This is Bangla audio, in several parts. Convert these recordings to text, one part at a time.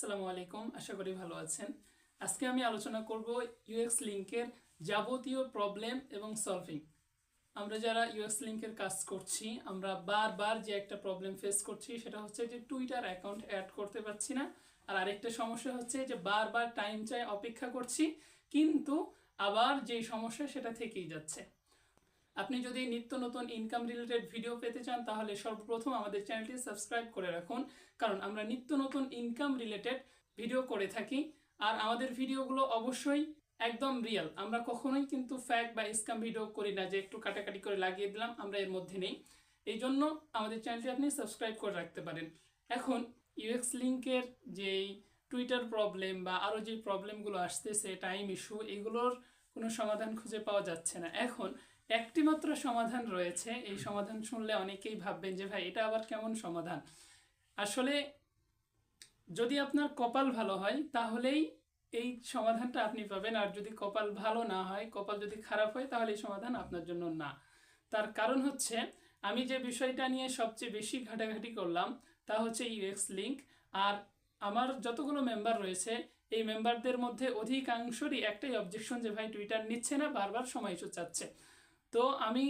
আসসালামু আলাইকুম, আশা করি ভালো আছেন। আজকে আমি আলোচনা করব ইউএক্স লিঙ্কের যাবতীয় প্রবলেম এবং সলভিং আমরা যারা ইউএক্স লিঙ্কের কাজ করছি, আমরা বারবার যে একটা প্রবলেম ফেস করছি, সেটা হচ্ছে যে টুইটার অ্যাকাউন্ট অ্যাড করতে পারছি না। আর আরেকটা সমস্যা হচ্ছে যে বারবার টাইম চাই অপেক্ষা করছি, কিন্তু আবার যেই সমস্যা সেটা থেকেই যাচ্ছে। আপনি যদি নিত্য নতুন ইনকাম রিলেটেড ভিডিও পেতে চান, তাহলে সর্বপ্রথম আমাদের চ্যানেলটি সাবস্ক্রাইব করে রাখুন। কারণ আমরা নিত্য নতুন ইনকাম রিলেটেড ভিডিও করে থাকি। আর আমাদের ভিডিওগুলো অবশ্যই একদম রিয়েল আমরা কখনোই কিন্তু ফ্যাক বা স্ক্যাম ভিডিও করি না যে একটু কাটাকাটি করে লাগিয়ে দিলাম, আমরা এর মধ্যে নেই। এই জন্য আমাদের চ্যানেলটি আপনি সাবস্ক্রাইব করে রাখতে পারেন। এখন ইউএক্স লিঙ্কের যেই টুইটার প্রবলেম বা আরও যে প্রবলেমগুলো আসতেছে টাইম ইস্যু এগুলোর কোনো সমাধান খুঁজে পাওয়া যাচ্ছে না। এখন একটি মাত্র সমাধান রয়েছে। এই সমাধান শুনলে অনেকেই ভাববেন যে, ভাই, এটা আবার কেমন সমাধান? আসলে যদি আপনার কপাল ভালো হয়, তাহলেই এই সমাধানটা আপনি পাবেন। আর যদি কপাল ভালো না হয়, কপাল যদি খারাপ হয়, তাহলে এই সমাধান আপনার জন্য না। তার কারণ হচ্ছে, আমি যে বিষয়টা নিয়ে সবচেয়ে বেশি ঘাটাঘাটি করলাম, তা হচ্ছে ইউএক্স লিঙ্ক আর আমার যতগুলো মেম্বার রয়েছে, এই মেম্বারদের মধ্যে অধিকাংশরই একটাই অবজেকশন যে ভাই টুইটার নিচ্ছে না, বারবার সময় চাচ্ছে। তো আমি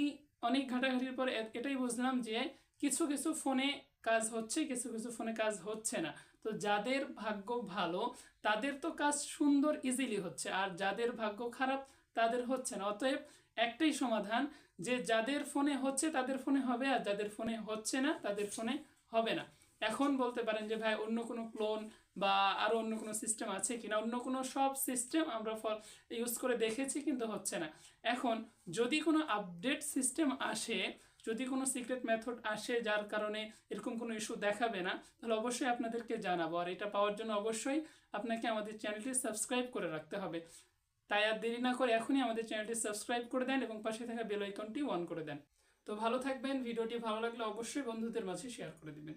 অনেক ঘাটাঘাটির পর এটাই বুঝলাম যে কিছু কিছু ফোনে কাজ হচ্ছে, কিছু কিছু ফোনে কাজ হচ্ছে না। তো যাদের ভাগ্য ভালো, তাদের তো কাজ সুন্দর ইজিলি হচ্ছে, আর যাদের ভাগ্য খারাপ, তাদের হচ্ছে না। অতএব একটাই সমাধান যে যাদের ফোনে হচ্ছে, তাদের ফোনে হবে, আর যাদের ফোনে হচ্ছে না, তাদের ফোনে হবে না। এখন বলতে পারেন যে, ভাই, অন্য কোনো ক্লোন বা আরও অন্য কোনো সিস্টেম আছে কিনা? অন্য কোনো সব সিস্টেম আমরা ফল ইউজ করে দেখেছি কিন্তু হচ্ছে না। এখন যদি কোনো আপডেট সিস্টেম আসে, যদি কোনো সিক্রেট মেথড আসে যার কারণে এরকম কোনো ইস্যু দেখাবে না, তাহলে অবশ্যই আপনাদেরকে জানাব। আর এটা পাওয়ার জন্য অবশ্যই আপনাকে আমাদের চ্যানেলটি সাবস্ক্রাইব করে রাখতে হবে। তাই আর দেরি না করে এখনই আমাদের চ্যানেলটি সাবস্ক্রাইব করে দেন এবং পাশে থাকা বেল আইকনটি অন করে দেন। তো ভালো থাকবেন। ভিডিওটি ভালো লাগলে অবশ্যই বন্ধুদের মাঝে শেয়ার করে দিবেন।